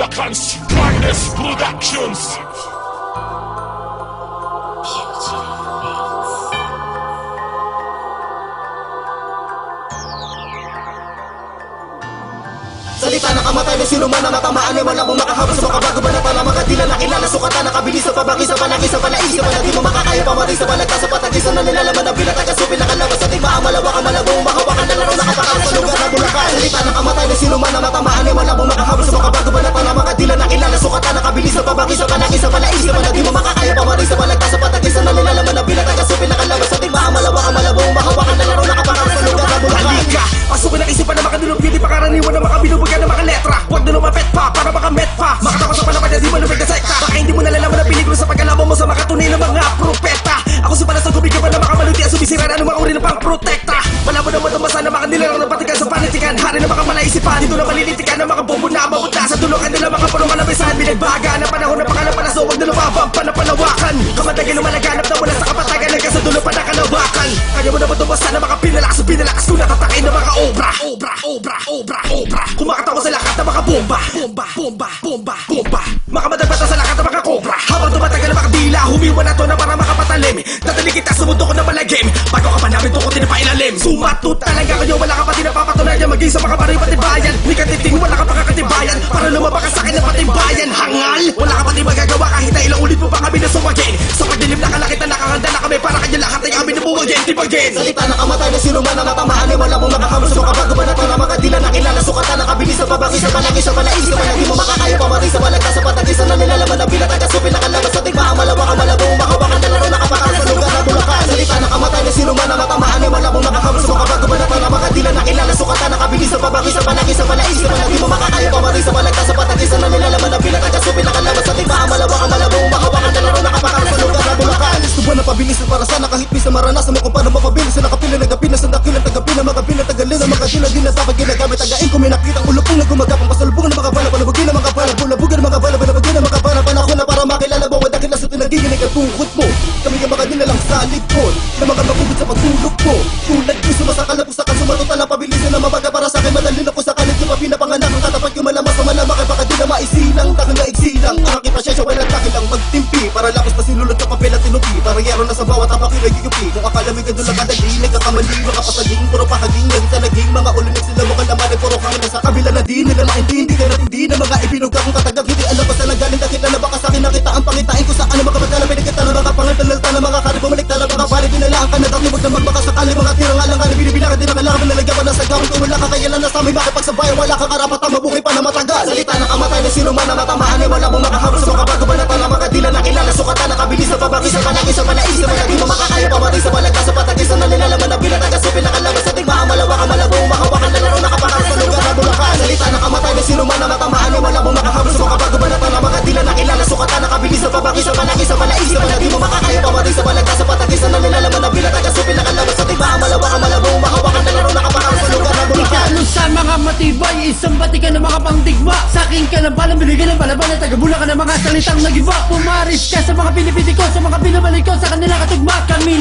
Bulacan's Finest Productions. Salita na kamatay na sino man na matamaan ay wala mong makahabol sa mga bago ba na pala mga dila nakilala sukatan nakabilis sa pabaki sa palaki sa palaisi sa palagi mo makakaya pamatay sa palagta sa patagisan na nilalaman ng bilat taga supi nakalabas sa tima malawa ka malabong mahawakan na laro nakapakal sa lugar na bulakan Salita na kamatay na sino man na matamaan na mga malaisipan Dito na malilitikan ng mga bombo na mabuta Sa tulungan nila mga pulong kalabisan. Binagbaga na panahon na pangalapanaso Huwag na lumabang panapalawakan Kamatagin lumalaganap na wala sa kapatagan. Hanggang sa dulo pa ng kalawakan Kaya mo na ba tumasa na mga pinalakas Pinalakas ko. Natatakain ng mga obra. Obra, obra, obra, obra. Kumakatawa sa lahat ng mga bomba. Bomba, bomba, bomba, bomba. Makamadagpata sa lahat ng mga kobra. Habang tumatagal ang mga dila Humiwa na to na para makapatalim. Dadali kita sa mundo ko na malagim. Bago ka pa namin tukutin na pailalim. Sumatot talaga kayo Wala ka pati napapatunayan Maging sa mga baroy patibayan Di ka titing, wala ka pa kakatibayan Para lumaba ka sa akin ng patibayan Hangal, wala ka pati magagawa Kahit na ilang ulit mo pa kami nasuwagin Sa pagdilim na kalakit na nakahanda na kami Para kanya lahat ay amin nabuwagin Tibagin Salita na kamatay na sino man na matamaan ay wala mong mga bago ba na na mga dila nakilala sukatan nakabilis sa pabaki sa palaki sa palaisi sa palagi mo makakaya pamatay sa balagta sa patagisan na nilalaman ng bilat taga sa pagtulog mo tulad ko sumasakal na pusakan sumatot na pabilisin na mabaga para sa akin. Madali na ko sa kalit yung pinapanganak ang katapat ko malamas sa malamak baka di na maisilang. Takang na igsilang ang aking pasyensya wala takilang magtimpi. Para lapos na sinulot sa papel at tinupi. Para yaro na sa bawat tapak yung nagigupi kung akala may gandun lang kadali nagkakamali makapasaging puro pakaging naging mga ulinig sila mo kalaman ay puro kami sa kabila na di nila maintindi kaya hindi na mga ibinuga kong katagang hindi alam pa sa nanggaling dakit na baka sa akin nakita ang pangitain ko sa ano mga kapatala pinagkita na mga pangatalal na mga kari bumalik na mga pari sa sa palaisi palagi mo makakaya pamatay sa balagta sa patagisan na nilalaman na bilat taga supi nakalabas sa tigmaan malawa ka malabong mahawakan na laro nakapakal sa lugar. Na bulakan salita na kamatay na sino man na matamaan. Ay wala mong makahabol sa mga bago ba na tala mga dila nakilala sukatan nakabilis sa pabaki sa palaki sa palaisi palagi mo makakaya pamatay sa balagta sa patagisan na nilalaman matibay Isang batikan ng mga pangdigma Sa akin ka ng balang binigyan ng balaban At tagabula ka ng mga salitang nagiba. Pumaris ka sa mga pinipiti Sa mga binabalik ko sa kanila katugma. Kami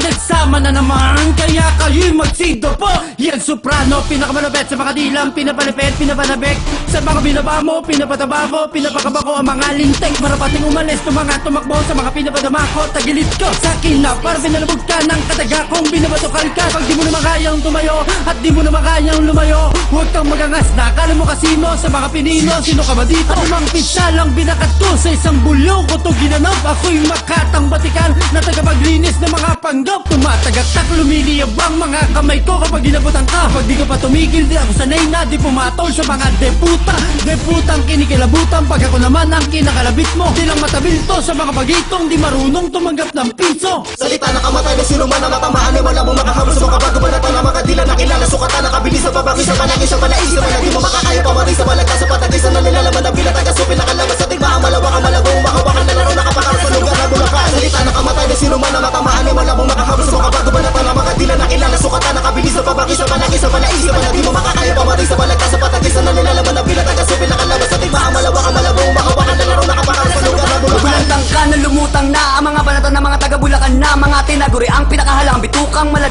nagsama na naman Kaya kayo'y magsido po. Yan soprano, pinakamalapit sa mga dilang Pinapalipit, pinapanabik. Sa mga binaba mo, pinapataba ko Pinapakaba ko ang mga lintek. Para pating umalis, tumangat, tumakbo Sa mga pinapadama ko, tagilid ko Sa akin na, para pinalabog ka ng kataga Kung binabatukal ka, pag di mo naman kayang tumayo At di mo naman kayang lumayo Huwag kang magangas na Akala mo kasino sa mga pinino. Sino ka ba dito? Anumang pizza lang binakat ko Sa isang bulyo. Ko to ginanap Ako'y makatang batikan Na tagapaglinis ng mga panggap Tumatagaktak lumiliyab ang mga kamay ko Kapag ginabutan ka Pag di ka pa tumigil Di ako sanay na Di pumatol sa mga deputa Deputang kinikilabutan Pag ako naman ang kinakalabit mo Di lang matabil to sa mga bagitong Di marunong tumanggap ng piso Salita na kamatay na sino man na matamaan ay wala mong sa bago ba na tala mga dila nakilala sukatan nakabilis sa pabaki sa palaki sa palaisi sa palagi mo makakaya pamatay sa balagta sa patagisan na nilalaman ng bilat taga supi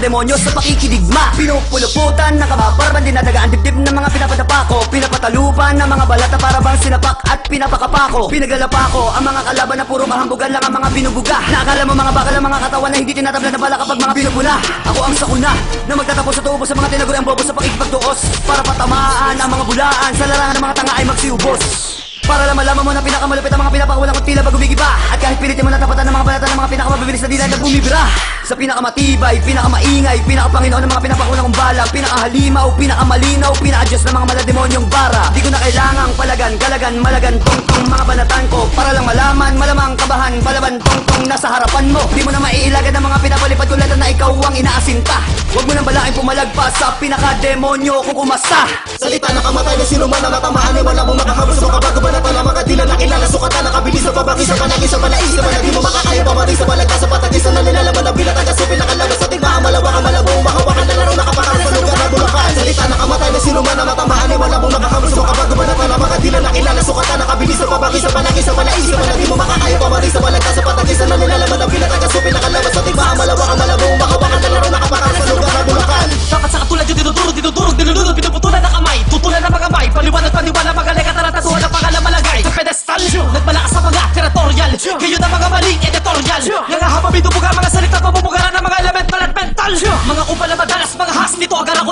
demonyo sa pakikidigma. Pinupuluputan ng kababarban Dinadagaan dibdib ng mga pinapadapa ko Pinapatalupan ng mga balata para bang sinapak at pinapakapako. Pinaglalapa ko ang mga kalaban na puro kahambugan lang ang mga binubuga. Naakala mo mga bakal ang mga katawan na hindi tinatabla na bala kapag mga binubula. Ako ang sakuna na magtatapos sa tubo sa mga tinaguri ang bobo sa pakikipagtuos Para patamaan ang mga bulaan sa larangan ng mga tanga ay magsiubos para lang malaman mo na pinakamalupit ang mga pinapakawalan kong tila pag gumigiba At kahit pilitin mo na tapatan ng mga balatan ng mga pinakamabilis na dila na bumibira. Sa pinakamatibay, pinakamaingay, pinakapanginoon ng mga pinapakawalan kong balak Pinakahalimaw, pinakamalinaw, pinaka-adjust ng mga malademonyong bara. Di ko na kailangang palagan, galagan, malagan, tongtong mga banatan ko. Para lang malaman, malamang kabahan, palaban, tongtong nasa harapan mo. Di mo na maiilagad ng mga pinapalipad tulad na ikaw ang inaasinta. Huwag mo nang balaking pumalagpas sa pinaka-demonyo kung kumasta Salita na kamatay na sino man na matamaan ay wala mong makahabol sa nakilala Sukatan na kabilis sa pabaki sa panagin palaisip na di mo makakaya pamari sa balagtas sa patagisan na nilalaman na bilang taga-supin nakalabas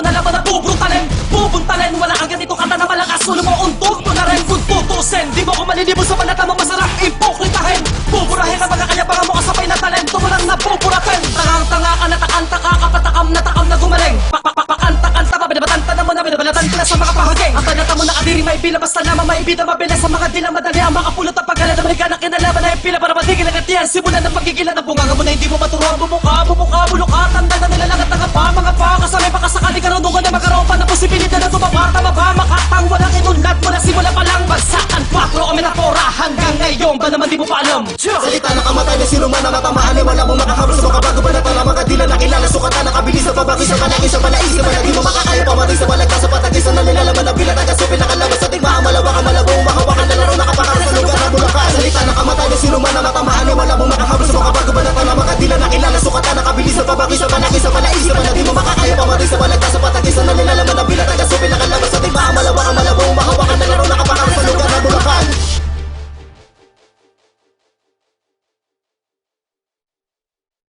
na naman na bubrutalen Bubuntalin, wala kang ganito kata na malakas. Ulo mo untog mo na rin. Kung tutusin Di mo ko malilibol sa panata mo masarap Ipokritahin, buburahin ang mga kayabangan mo Kasabay na talento mo lang napupuratin. Tangang-tanga ka na takang-taka Kapatakam na takam na gumaling. Pakanta-kanta pa, binabatanta na na Binabalatan ka na sa mga pahaging. Ang tanata mo na kadiri may pila Basta naman may mabilis. Sa mga dila madali Ang mga pulot at pagkalan Na mahiga na kinalaban na yung pila Para matigil ang katiyan Simulan ng paggigilan Ang bunganga mo na hindi mo maturuan. Bumuka, bumuka, buluka Tanda na nila lang at Isa pa na, isa pa na, isa pa. Na, di mo makakaya Pamarisa pa, nagkasapat at isa na nilalamang